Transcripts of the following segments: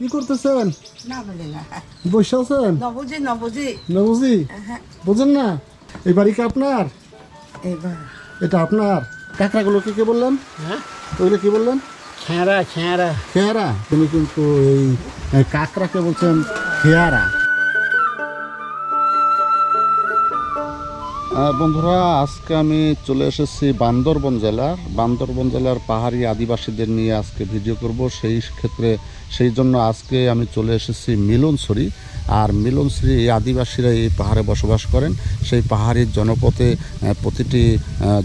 কি করতেছেন? বসে আছেন? নবুঝি নবুঝি না বুঝি। হ্যাঁ। বোঝেন না এই বাড়ি কি আপনার? এটা আপনার? কাঁকড়াগুলোকে কে বললেন? হ্যাঁ? ওইগুলো কি বললেন? খেঁড়া খেঁড়া খেয়ারা? তুমি কিন্তু এই এই কাঁকড়াকে বলছেন খেয়ারা। বন্ধুরা আজকে আমি চলে এসেছি বান্দরবন জেলার। বান্দরবন জেলার পাহাড়ি আদিবাসীদের নিয়ে আজকে ভিডিও করব। সেই ক্ষেত্রে সেই জন্য আজকে আমি চলে এসেছি মিলনছড়ি। আর মিলনছড়ি এই আদিবাসীরা এই পাহাড়ে বসবাস করেন। সেই পাহাড়ি জনপথে প্রতিটি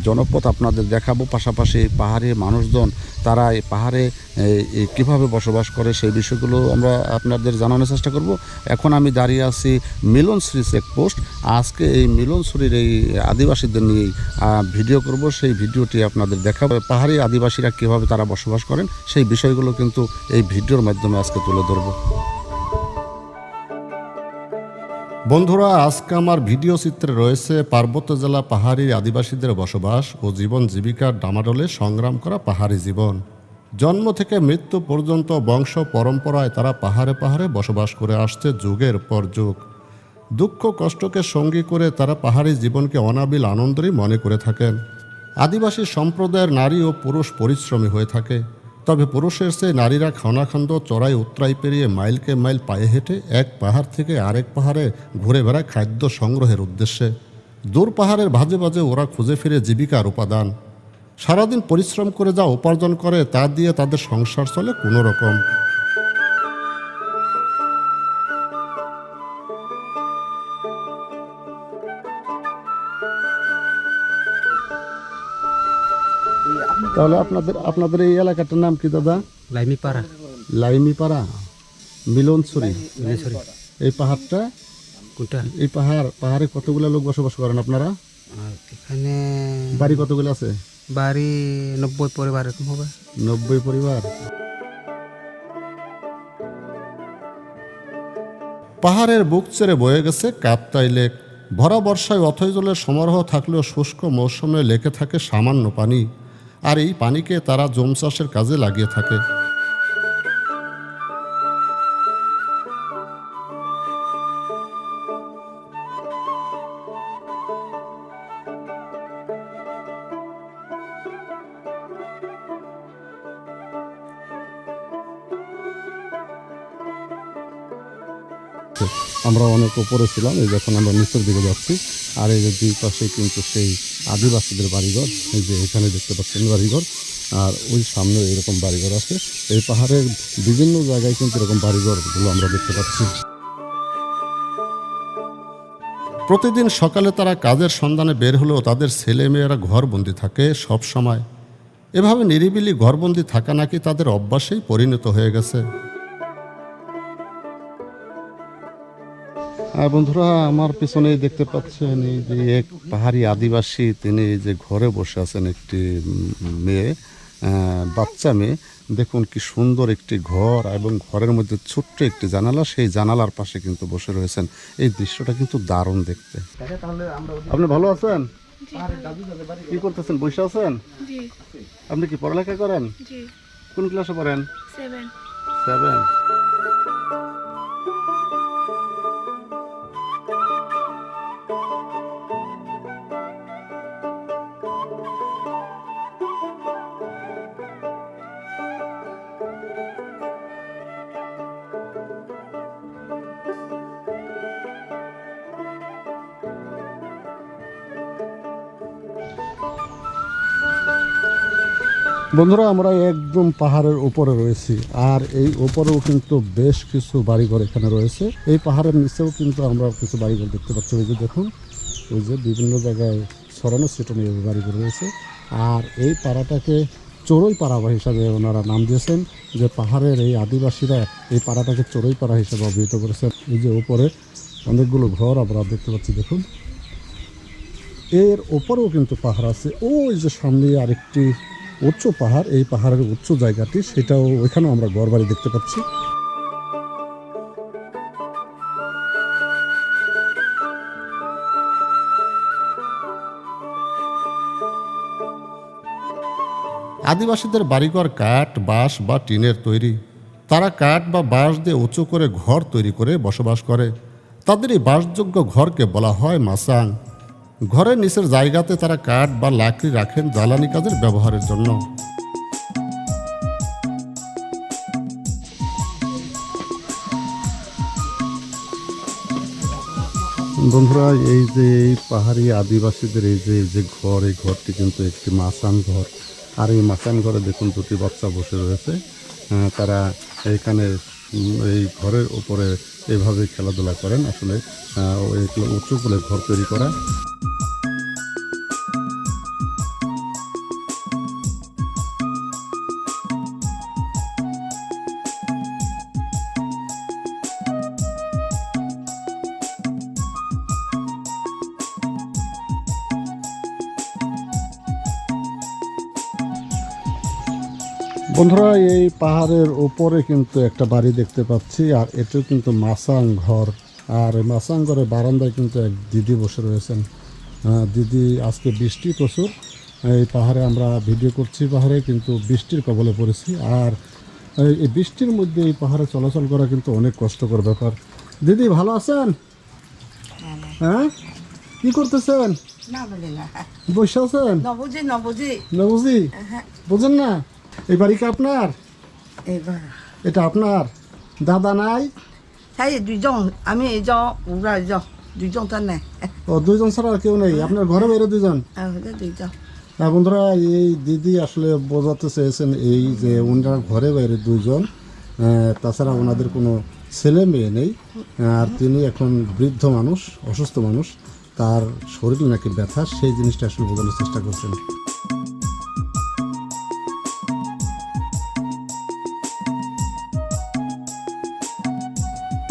জনপথ আপনাদের দেখাবো। পাশাপাশি পাহাড়ি মানুষজন, তারা এই পাহাড়ে কীভাবে বসবাস করে সেই বিষয়গুলো আমরা আপনাদের জানানোর চেষ্টা করব। এখন আমি দাঁড়িয়ে আছি মিলনশ্রী চেকপোস্ট। আজকে এই মিলনশ্রীর এই আদিবাসীদের নিয়েই ভিডিও করব। সেই ভিডিওটি আপনাদের দেখাবো। পাহাড়ি আদিবাসীরা কীভাবে তারা বসবাস করেন, সেই বিষয়গুলো কিন্তু এই ভিডিওর মাধ্যমে আজকে তুলে ধরবো। বন্ধুরা, আজকে আমার ভিডিও চিত্রে রয়েছে পার্বত্য জেলা পাহাড়ি আদিবাসীদের বসবাস ও জীবন জীবিকার ডামাডোলে সংগ্রাম করা পাহাড়ি জীবন। জন্ম থেকে মৃত্যু পর্যন্ত বংশ পরম্পরায় তারা পাহাড়ে পাহাড়ে বসবাস করে আসছে যুগের পর যুগ। দুঃখ কষ্টকে সঙ্গী করে তারা পাহাড়ি জীবনকে অনাবিল আনন্দেরই মনে করে থাকেন। আদিবাসী সম্প্রদায়ের নারী ও পুরুষ পরিশ্রমী হয়ে থাকে। তবে পুরুষের চেয়ে নারীরা খানাখন্দ চড়াই উত্তরাই পেরিয়ে মাইলকে মাইল পায়ে হেঁটে এক পাহাড় থেকে আরেক পাহাড়ে ঘুরে বেড়ায় খাদ্য সংগ্রহের উদ্দেশ্যে। দূর পাহাড়ের ভাজে ভাজে ওরা খুঁজে ফিরে জীবিকার উপাদান। সারাদিন পরিশ্রম করে যা উপার্জন করে তা দিয়ে তাদের সংসার চলে কোনো রকম তাহলে আপনাদের আপনাদের এই এলাকাটার নাম কি দাদা? লাইমি পাড়া লাইমিপাড়া মিলনছড়ি। মিলেশ্বরী এই পাহাড়টা? কোনটা? এই পাহাড় পাহাড়ে কতগুলো লোক বসবাস করেন আপনারা? এখানে বাড়ি কতগুলো আছে? বাড়ি নব্বই পরিবার এরকম হবে। নব্বই পরিবার। পাহাড়ের বুক চেড়ে বয়ে গেছে কাপ্তাই লেক। ভরা বর্ষায় অথৈ জলের সমারোহ থাকলেও শুষ্ক মৌসুমে লেকে থাকে সামান্য পানি। আর এই পানিকে তারা জম চাষের কাজে লাগিয়ে থাকে। আমরা অনেক উপরে ছিলাম, এই যখন আমরা নিচের দিকে যাচ্ছি, আর এই যে দুই পাশে কিন্তু সেই আদিবাসীদের বাড়িঘর, এই যে এখানে দেখতে পাচ্ছেন বাড়িঘর, আর ওই সামনে এরকম বাড়িঘর আছে। এই পাহাড়ের বিভিন্ন জায়গায় কিন্তু এরকম বাড়িঘরগুলো আমরা দেখতে পাচ্ছি। প্রতিদিন সকালে তারা কাজের সন্ধানে বের হলেও তাদের ছেলে মেয়েরা ঘরবন্দি থাকে সব সময়। এভাবে নিরিবিলি ঘরবন্দি থাকা নাকি তাদের অভ্যাসেই পরিণত হয়ে গেছে। বন্ধুরা আমার পিছনে দেখতে পাচ্ছেন এই যে এক পাহাড়ি আদিবাসী তিনি যে ঘরে বসে আছেন একটি মেয়ে বাচ্চা মেয়ে। দেখুন কি সুন্দর একটি ঘর এবং ঘরের মধ্যে ছোট্ট একটি জানালা সেই জানালার পাশে কিন্তু বসে রয়েছেন। এই দৃশ্যটা কিন্তু দারুণ দেখতে। আপনি ভালো আছেন? কি করতেছেন? বসে আছেন? আপনি কি পড়ালেখা করেন? কোন ক্লাসে পড়েন? সেভেন। বন্ধুরা, আমরা একদম পাহাড়ের উপরে রয়েছি আর এই উপরেও কিন্তু বেশ কিছু বাড়িঘর এখানে রয়েছে। এই পাহাড়ের নিচেও কিন্তু আমরা কিছু বাড়িঘর দেখতে পাচ্ছি। ওই যে দেখুন, ওই যে বিভিন্ন জায়গায় ছড়ানো ছিটানো এই বাড়িঘর রয়েছে। আর এই পাড়াটাকে চড়ুই পাড়া হিসাবে ওনারা নাম দিয়েছেন, যে পাহাড়ের এই আদিবাসীরা এই পাড়াটাকে চড়ুই পাড়া হিসাবে অভিহিত করেছেন। এই যে উপরে অনেকগুলো ঘর আমরা দেখতে পাচ্ছি, দেখুন। এর ওপরেও কিন্তু পাহাড় আছে। ওই যে সামনে আরেকটি উচ্চ পাহাড়, এই পাহাড়ের উচ্চ জায়গাটি, সেটাও ওইখানেও আমরা ঘরবাড়ি দেখতে পাচ্ছি। আদিবাসীদের বাড়িঘর কাঠ, বাঁশ বা টিনের তৈরি। তারা কাঠ বা বাঁশ দিয়ে উঁচু করে ঘর তৈরি করে বসবাস করে। তাদের এই বাসযোগ্য ঘরকে বলা হয় মাসাং। ঘরের নিচের জায়গাতে তারা কাঠ বা লাকড়ি রাখেন জ্বালানি কাজের ব্যবহারের জন্য। বন্ধুরা, এই যে এই পাহাড়ি আদিবাসীদের এই যে যে ঘর, এই ঘরটি কিন্তু একটি মাসান ঘর। আর এই মাসান ঘরে দেখুন দুটি বাচ্চা বসে রয়েছে। তারা এখানে এই ঘরের ওপরে এভাবে খেলাধুলা করেন। আসলে উঁচু করে ঘর তৈরি করা। বন্ধুরা এই পাহাড়ের উপরে কিন্তু একটা বাড়ি দেখতে পাচ্ছি আর এটাও কিন্তু মাসাং ঘর। আর এই মাসাং ঘরের বারান্দায় কিন্তু এক দিদি বসে রয়েছেন। দিদি আজকে বৃষ্টি প্রচুর। এই পাহাড়ে আমরা ভিডিও করছি পাহাড়ে কিন্তু বৃষ্টির কবলে পড়েছি। আর এই- বৃষ্টির মধ্যে এই পাহাড়ে চলাচল করা কিন্তু অনেক কষ্টকর ব্যাপার। দিদি ভালো আছেন? হ্যাঁ? কি করতেছেন? বসে আছেন ন। বুঝি ন বুঝি না বুঝি হ্যাঁ। বুঝেন না? এই বাড়ি কি আপনার? এটা আপনার? দাদা নাই? তাই দুইজন আমি এজন ওরা এজন দুইজন তার নাই। ও দুইজন ছাড়া আর কেউ নেই? আপনার ঘরে বাইরে দুজন আমাদের দুইজন। না বন্ধুরা এই দিদি আসলে বোঝাতে চেয়েছেন এই যে ওনার ঘরে বাইরে দুইজন। আহ, তাছাড়া ওনাদের কোনো ছেলে মেয়ে নেই। আর তিনি এখন বৃদ্ধ মানুষ অসুস্থ মানুষ। তার শরীর নাকি ব্যথা সেই জিনিসটা আসলে বোঝানোর চেষ্টা করছেন।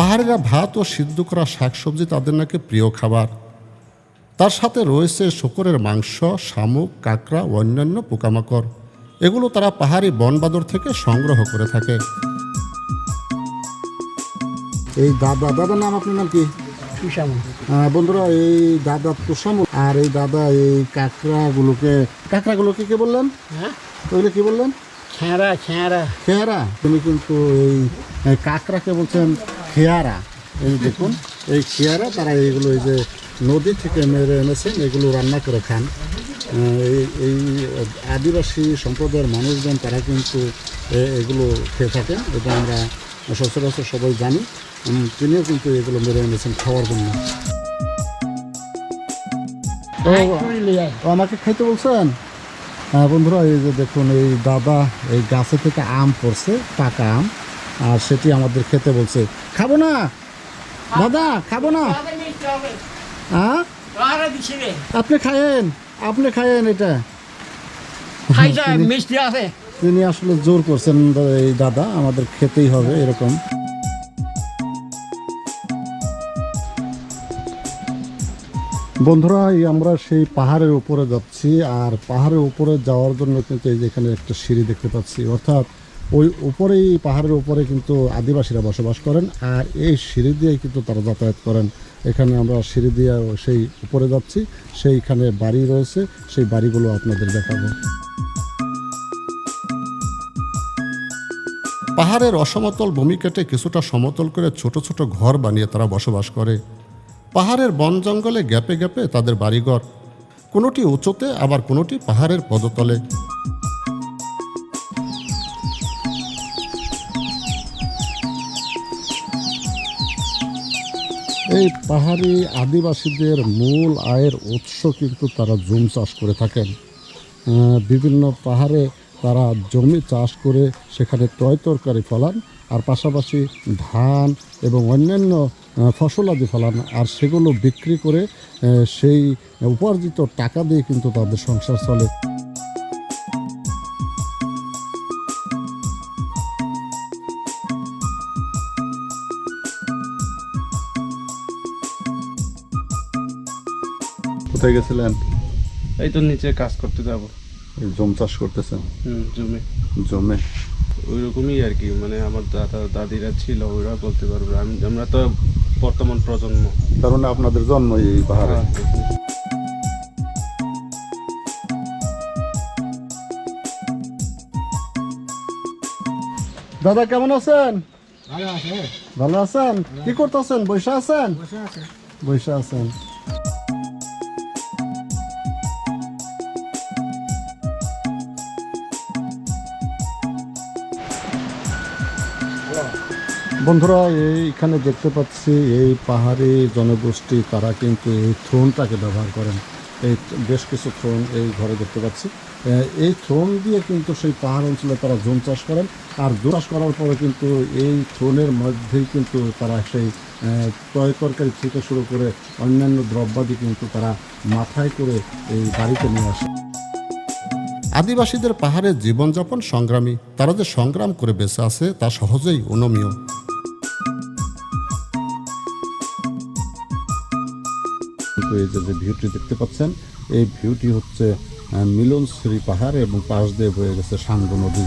পাহাড়িরা ভাত ও সিদ্ধ করা শাকসবজি তাদের নাকি প্রিয় খাবার। তার সাথে রয়েছে শূকরের মাংস শামুক কাঁকড়া ও অন্যান্য পোকামাকড়। এগুলো তারা পাহাড়ি বনবাদর থেকে সংগ্রহ করে থাকে। এই দাদা দাদার নাম আপনার নাম কি? বন্ধুরা এই দাদা তুষাম আর এই দাদা এই কাঁকড়াগুলোকে কাঁকড়াগুলোকে কি বললেন? হ্যাঁ? ওইগুলো কি বললেন? খেঁড়া খেঁড়া। খেয়ারা তুমি কিন্তু এই কাঁকড়াকে বলছেন খেয়ারা এই দেখুন এই খেয়ারা তারা এইগুলো এই যে নদী থেকে মেরে এনেছেন এগুলো রান্না করে খান। এই এই আদিবাসী সম্প্রদায়ের মানুষজন তারা কিন্তু এগুলো খেয়ে থাকেন এটা আমরা সচরাচর সবাই জানি তিনিও কিন্তু এগুলো মেরে এনেছেন খাওয়ার জন্য। আমাকে খাইতে বলছেন? হ্যাঁ বন্ধুরা এই যে দেখুন এই দাদা এই গাছে থেকে আম পড়ছে পাকা আম। আর সেটি আমাদের খেতে বলছে। খাব না? দাদা খাব না? হ্যাঁ? আপনি খায়েন আপনি খায়েন এটা। মিষ্টি আছে। তিনি আসলে জোর করছেন এই দাদা আমাদের খেতেই হবে এরকম। বন্ধুরা এই আমরা সেই পাহাড়ের উপরে যাচ্ছি আর পাহাড়ের উপরে যাওয়ার জন্য কিন্তু এই যেখানে একটা সিঁড়ি দেখতে পাচ্ছি। অর্থাৎ ওই উপরেই, পাহাড়ের উপরে কিন্তু আদিবাসীরা বসবাস করেন আর এই সিঁড়ি দিয়ে কিন্তু তারা যাতায়াত করেন। এখানে আমরা সিঁড়ি দিয়ে সেই উপরে যাচ্ছি, সেইখানে বাড়ি রয়েছে, সেই বাড়িগুলো আপনাদের দেখাবো। পাহাড়ের অসমতল ভূমি কেটে কিছুটা সমতল করে ছোট ছোট ঘর বানিয়ে তারা বসবাস করে। পাহাড়ের বন জঙ্গলে গ্যাপে গ্যাপে তাদের বাড়িঘর। কোনোটি উঁচুতে, আবার কোনোটি পাহাড়ের পদতলে। এই পাহাড়ি আদিবাসীদের মূল আয়ের উৎস কিন্তু তারা জুম চাষ করে থাকেন। বিভিন্ন পাহাড়ে তারা জমি চাষ করে সেখানে তয় তরকারি ফলান, আর পাশাপাশি ধান এবং অন্যান্য ফসলাদি ফলান, আর সেগুলো বিক্রি করে সেই উপার্জিত টাকা দিয়ে কিন্তু তাদের সংসার চলে। কোথায় গেছিলেন? এই তো নিচে কাজ করতে যাব। জম চাষ করতেছেন? হুম জমি। জমে? ওই রকমই আর কি মানে আমার দাদা দাদিরা ছিল ওরা বলতে পারবে আমি আমরা তো বর্তমান প্রজন্ম। কারণ আপনাদের জন্ম এই পাহাড়ে? দাদা কেমন আছেন? ভালো আছেন? কি করতেছেন? বসে আছেন? বসে আছেন। বন্ধুরা এইখানে দেখতে পাচ্ছি এই পাহাড়ি জনগোষ্ঠী, তারা কিন্তু এই থ্রোনটাকে ব্যবহার করেন। এই বেশ কিছু থ্রোন এই ঘরে দেখতে পাচ্ছি। এই থ্রোন দিয়ে কিন্তু সেই পাহাড় অঞ্চলে তারা জোন চাষ করেন আর জোন চাষ করার পরে কিন্তু এই থ্রোনের মধ্যেই কিন্তু তারা সেই তয় তরকারি থেকে শুরু করে অন্যান্য দ্রব্যাদি কিন্তু তারা মাথায় করে এই বাড়িতে নিয়ে আসে। আদিবাসীদের পাহাড়ের জীবনযাপন সংগ্রামী, তারা যে সংগ্রাম করে বেঁচে আছে তা সহজেই অনমীয় কিন্তু এই যে ভিউটি দেখতে পাচ্ছেন, এই ভিউটি হচ্ছে মিলন মিলনশ্রী পাহাড় এবং পাশ দিয়ে বয়ে গেছে সাঙ্গু নদী।